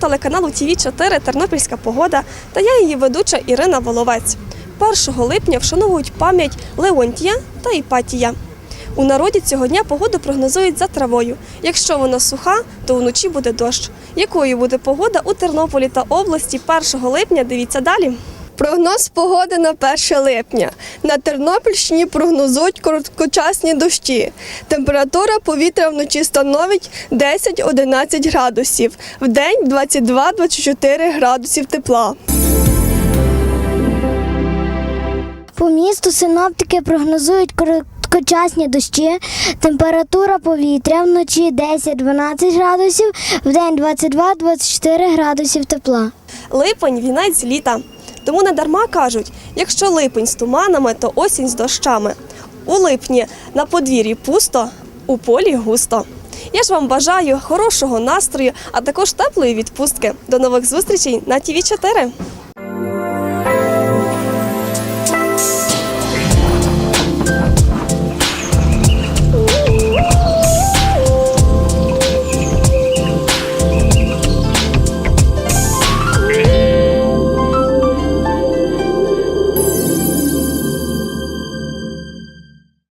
телеканалу ТВ 4 Тернопільська погода та я її ведуча Ірина Воловець. 1 липня вшановують пам'ять Леонтія та Іпатія. У народі цього дня погоду прогнозують за травою. Якщо вона суха, то вночі буде дощ. Якою буде погода у Тернополі та області 1 липня? Дивіться далі. Прогноз погоди на 1 липня. На Тернопільщині прогнозують короткочасні дощі. Температура повітря вночі становить 10-11 градусів, в день 22-24 градусів тепла. По місту синоптики прогнозують короткочасні дощі. Температура повітря вночі 10-12 градусів, в день 22-24 градусів тепла. Липень вінець літа. Тому не дарма кажуть, якщо липень з туманами, то осінь з дощами. У липні на подвір'ї пусто, у полі густо. Я ж вам бажаю хорошого настрою, а також теплої відпустки. До нових зустрічей на ТВ 4